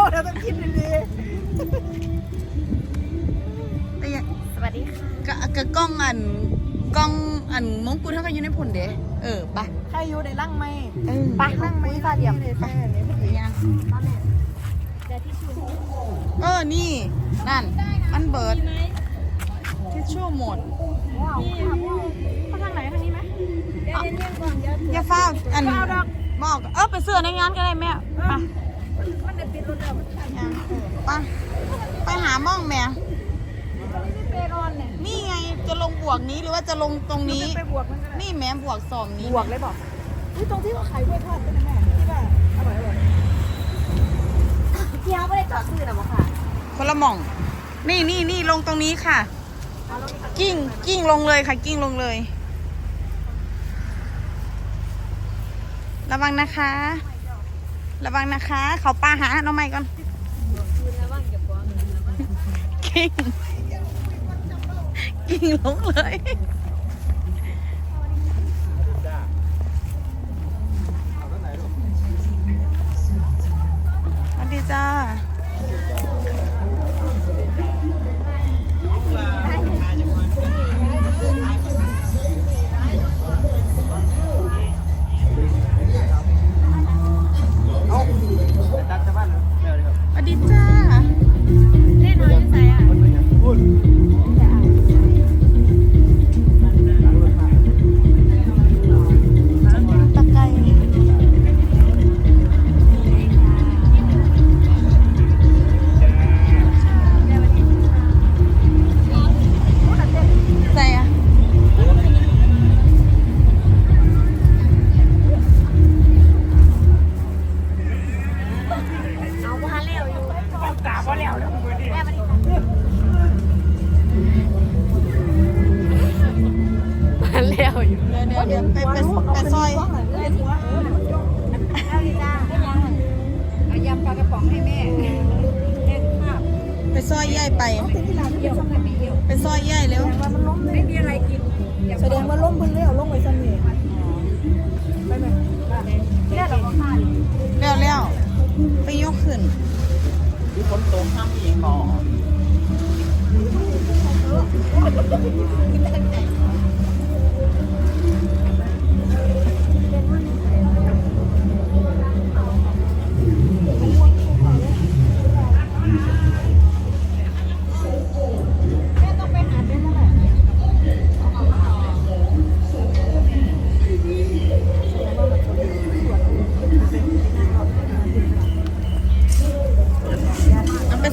เราเราต้องคิดดีแต่ยังสวัสดีค่ะกะกะกล้องอันกล้องอันมงกุฎเท่ากันอยู่ในผลเด้เออไปๆใครอยู่ในร่างไหมเออไปนั่งไหมค่ะเดี๋ยวในแฟนเนี่ยหรือยังเดี๋ยวที่ชูเออ นี่ นั่น มันเบิร์ดทิชชู่หมดเขาทางไหนทางนี้ไหมเดี๋ยวเดี๋ยวก่อนเดี๋ยวอย่าเฝ้าอันเฝ้าดอกบอกเออไปเสื้อในงานก็ได้แม่ไป มันจะปิดรถแล้วมันทางนี้ไป ไปหาม่องแม่ ไม่เปรอนเนี่ยนี่ไงจะลงบวกนี้หรือว่าจะลงตรงนี้ ไปบวกมันก็ได้นี่แม่บวกสองนี้บวกเลยบอกอุ้ยตรงที่ว่าขายกล้วยทอดเป็นแม่ที่ว่าอร่อยอร่อยพี่เขาไม่ได้จอดซื้อหรอค่ะคนละหม่อง นี่นี่นี่ลงตรงนี้ค่ะกิ้งกิ้งลงเลยค่ะ กิ้งลงเลย ระวังนะคะ ระวังนะคะ เขาปลาหาน้องใหม่ก่อนคืนแล้วว่างอย่าฟ้องกิ้งกิ้งลงเลยสวัสดีจ้า อยู่กาบ่แล้วแล้วม่มาดิมันเร็วอยู่เดี๋ยวเดี๋ยวเดี๋ยวไปไปไปซอยเอาดิจ้าเอายำปลากระป๋องให้แม่แม่ภาพไปซอยย่ายไปแต่ที่ร้านเดียวกันมีเดียวไปซอยย่ายเร็วว่ามันล้มไม่มีอะไรกินแสดงว่าล้มเพิ่นแล้วล้มไว้ซ้ำนี่ไปไหมเร็วเร็วไปยกขึ้น ข้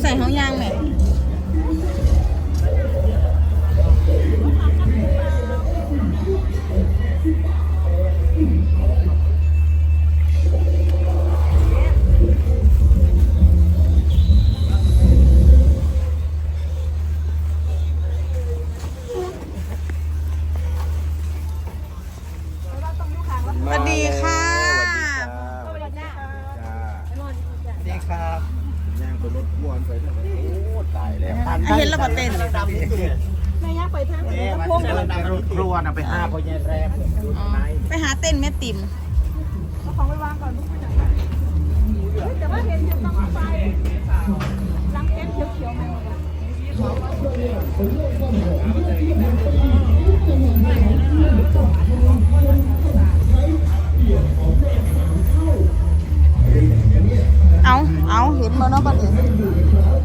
ใส่ห้องยางเนี่ย เห็นแล้วบ่เต้นแม่ย่าไปทางไหนเอ๊ะก็มันพวงจะเลยดังรถครัวน่ะไปห้าพ่อแย่แรมอ๋อไปหาเต้นแม่ติ๋มเอาของไปวางก่อนลูกไปไหนเฮ้ยแต่ว่าเห็นอยู่ต้องไฟล้างเต็นท์เขียวๆไหมเอา เอา เห็นมาเนาะบัดนี้แม่อยู่หลัง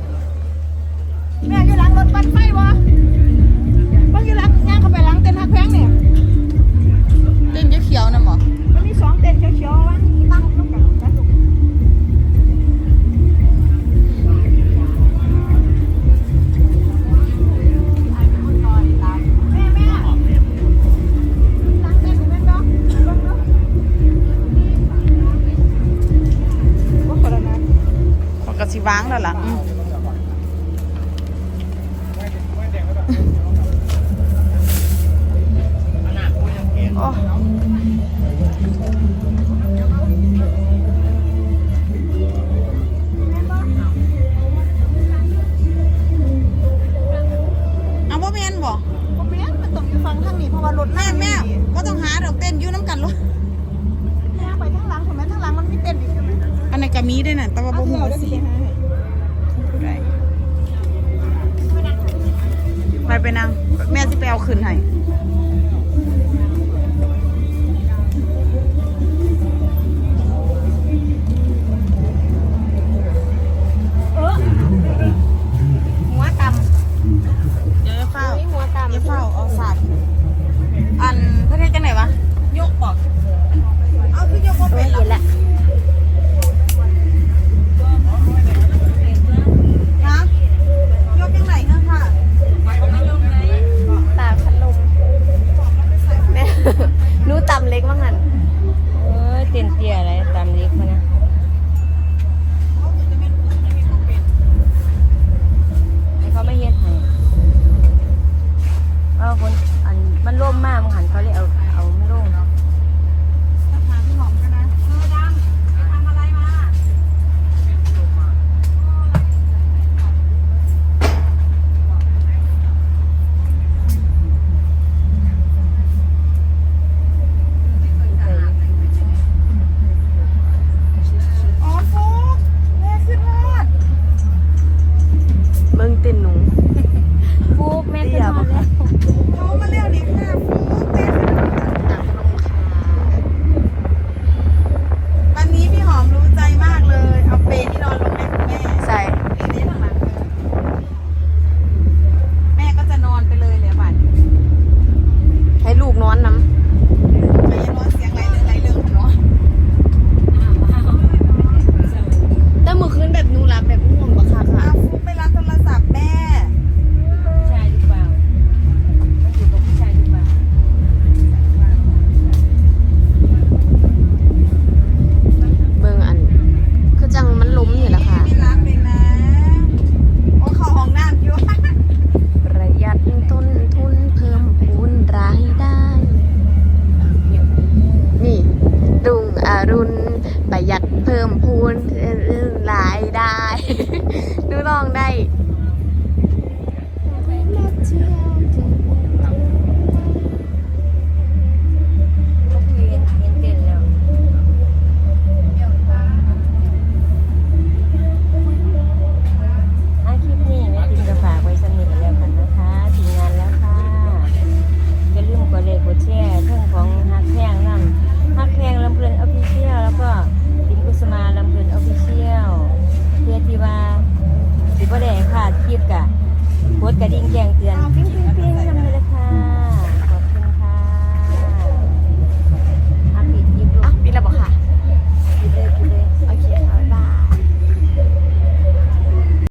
รถบันไฟวะบางอยู่หลังย่างเข้าไปหลังเต็นท์ฮักแพงเนี่ยเต้นเขียวๆนะหมอมันมีสองเต็นท์เขียวๆวะตั้งลูกกันนะลูกแม่แม่ตั้งเต็นท์อยู่แม่นเนาะเบิ่งเนาะว่าคนละนั้นปกติวางแล้วล่ะ เอาบ่แม่นบ่บ่แม่นมันต้องอยู่ฟังทางนี้เพราะว่ารถแม่แม่ก็ต้องหาดอกเต้นยู่น้ำกันรถแม่ไปทางหลังถูกไหมทางหลังมันมีเต้นอันไหนก็มีด้น่ะต่วาบ่ฮู้ว่าสิไปไปนั่งแม่สิไปเอาคืนให้ องได้ บ่ได้พลาดคลิปกะกดกระดิ่งแจ้งเตือน